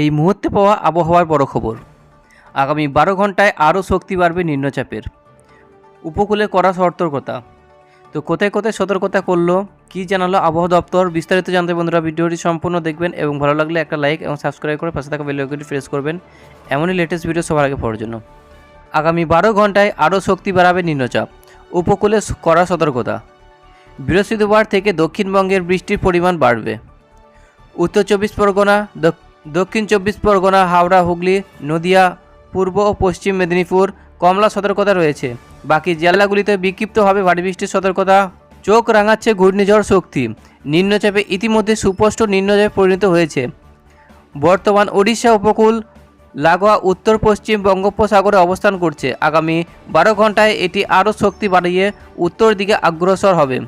এই মুহূর্তে পাওয়া আবহাওয়ার বড় খবর। আগামী বারো ঘন্টায় আরও শক্তি বাড়বে নিম্নচাপের। উপকূলে করা সতর্কতা। তো কোথায় কোথায় সতর্কতা করল, কি জানালো আবহাওয়া দপ্তর, বিস্তারিত জানতে বন্ধুরা ভিডিওটি সম্পূর্ণ দেখবেন এবং ভালো লাগলে একটা লাইক এবং সাবস্ক্রাইব করে পাশে থাকা বেল আইকনটি প্রেস করবেন। এমনই লেটেস্ট ভিডিও সবার আগে পাওয়ার জন্য। আগামী বারো ঘন্টায় আরও শক্তি বাড়াবে নিম্নচাপ। উপকূলে করা সতর্কতা। বৃহস্পতিবার থেকে দক্ষিণবঙ্গের বৃষ্টির পরিমাণ বাড়বে। উত্তর চব্বিশ পরগনা দক্ষিণ চব্বিশ পরগনা, হাওড়া, হুগলি, নদিয়া, পূর্ব ও পশ্চিম মেদিনীপুর কমলা সতর্কতা রয়েছে। বাকি জেলাগুলিতে বিক্ষিপ্তভাবে ভারী বৃষ্টির সতর্কতা, চোখ রাঙাচ্ছে ঘূর্ণিঝড় শক্তি। নিম্নচাপে ইতিমধ্যে সুস্পষ্ট নিম্নচাপে পরিণত হয়েছে। বর্তমান ওড়িশা উপকূল, লাগোয়া, উত্তর, পশ্চিম বঙ্গোপসাগরে অবস্থান করছে। আগামী বারো ঘন্টায় এটি আরও শক্তি বাড়িয়ে উত্তর দিকে অগ্রসর হবে।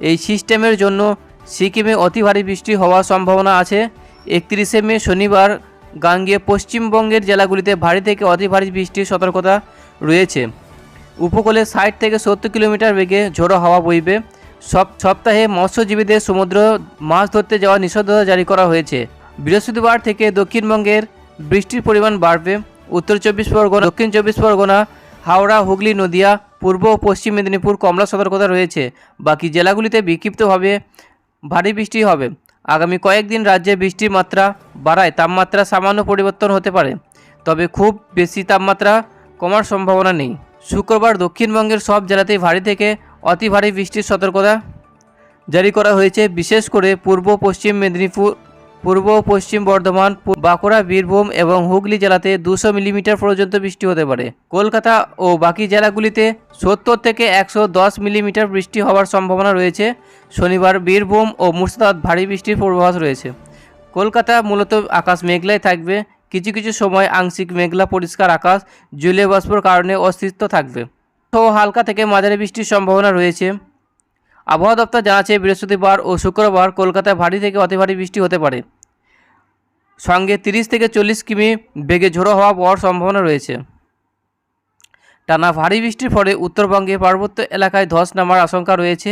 এই সিস্টেমের জন্য সিকিমে অতি ভারী বৃষ্টি হওয়ার সম্ভাবনা আছে। একত্রিশে মে শনিবার গাঙ্গেয় পশ্চিমবঙ্গের জেলাগুলিতে ভারী থেকে অতি ভারী বৃষ্টির সতর্কতা রয়েছে। উপকূলে ষাট থেকে সত্তর কিলোমিটার বেগে ঝোড়ো হাওয়া বইবে। সব সপ্তাহে মৎস্যজীবীদের সমুদ্র মাছ ধরতে যাওয়ার নিষেধাজ্ঞা জারি করা হয়েছে। বৃহস্পতিবার থেকে দক্ষিণবঙ্গের বৃষ্টির পরিমাণ বাড়বে। উত্তর চব্বিশ পরগনা, দক্ষিণ চব্বিশ পরগনা, হাওড়া, হুগলি, নদিয়া, পূর্ব ও পশ্চিম মেদিনীপুর কমলা সতর্কতা রয়েছে। বাকি জেলাগুলিতে বিক্ষিপ্তভাবে ভারী বৃষ্টি হবে। আগামী কয়েকদিন রাজ্যে বৃষ্টির মাত্রা বাড়ায় তাপমাত্রা সামান্য পরিবর্তন হতে পারে। তবে খুব বেশি তাপমাত্রা কমার সম্ভাবনা নেই। শুক্রবার দক্ষিণবঙ্গের সব জেলাতেই ভারী থেকে অতি ভারী বৃষ্টির সতর্কতা জারি করা হয়েছে। বিশেষ করে পূর্ব পশ্চিম মেদিনীপুর পূর্ব ও পশ্চিম বর্ধমান বাঁকুড়া, বীরভূম এবং হুগলি জেলাতে দুশো মিলিমিটার পর্যন্ত বৃষ্টি হতে পারে। কলকাতা ও বাকি জেলাগুলিতে সত্তর থেকে একশো দশ মিলিমিটার বৃষ্টি হওয়ার সম্ভাবনা রয়েছে। শনিবার বীরভূম ও মুর্শিদাবাদ ভারী বৃষ্টির পূর্বাভাস রয়েছে। কলকাতা মূলত আকাশ মেঘলাই থাকবে। কিছু কিছু সময় আংশিক মেঘলা পরিষ্কার আকাশ জলীয় বাষ্পর কারণে অস্তিত্ব থাকবে। তো হালকা থেকে মাঝারি বৃষ্টির সম্ভাবনা রয়েছে। আবহাওয়া দপ্তর জানাচ্ছে, বৃহস্পতিবার ও শুক্রবার কলকাতায় ভারী থেকে অতি ভারী বৃষ্টি হতে পারে। সঙ্গে তিরিশ থেকে চল্লিশ কিমি বেগে ঝোড়ো হওয়া পাওয়ার সম্ভাবনা রয়েছে। টানা ভারী বৃষ্টির ফলে উত্তরবঙ্গে পার্বত্য এলাকায় ধস নামার আশঙ্কা রয়েছে।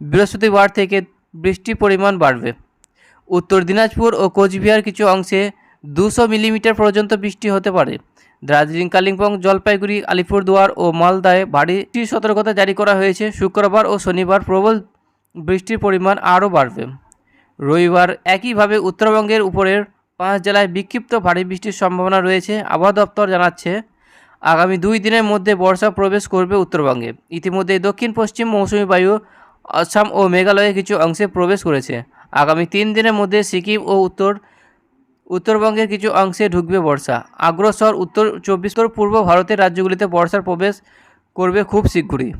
বৃহস্পতিবার থেকে বৃষ্টির পরিমাণ বাড়বে। উত্তর দিনাজপুর ও কোচবিহার কিছু অংশে দুশো মিলিমিটার পর্যন্ত বৃষ্টি হতে পারে। দার্জিলিং, কালিম্পং, জলপাইগুড়ি, আলিপুরদুয়ার ও মালদায় ভারী সতর্কতা জারি করা হয়েছে। শুক্রবার ও শনিবার প্রবল বৃষ্টির পরিমাণ আরও বাড়বে। রবিবার একইভাবে উত্তরবঙ্গের উপরের পাঁচ জেলায় বিক্ষিপ্ত ভারী বৃষ্টির সম্ভাবনা রয়েছে, আবহাওয়া দপ্তর জানাচ্ছে। আগামী দুই দিনের মধ্যে বর্ষা প্রবেশ করবে উত্তরবঙ্গে। ইতিমধ্যে দক্ষিণ, পশ্চিম মৌসুমী বায়ু, আসাম ও মেঘালয়ে কিছু অংশে প্রবেশ করেছে। আগামী তিন দিনের মধ্যে সিকিম ও উত্তর উত্তরবঙ্গের কিছু অংশে ঢুকবে বর্ষা। আগ্রসর উত্তর চব্বিশ পূর্ব ভারতের রাজ্যগুলিতে বর্ষার প্রবেশ করবে খুব শীঘ্রই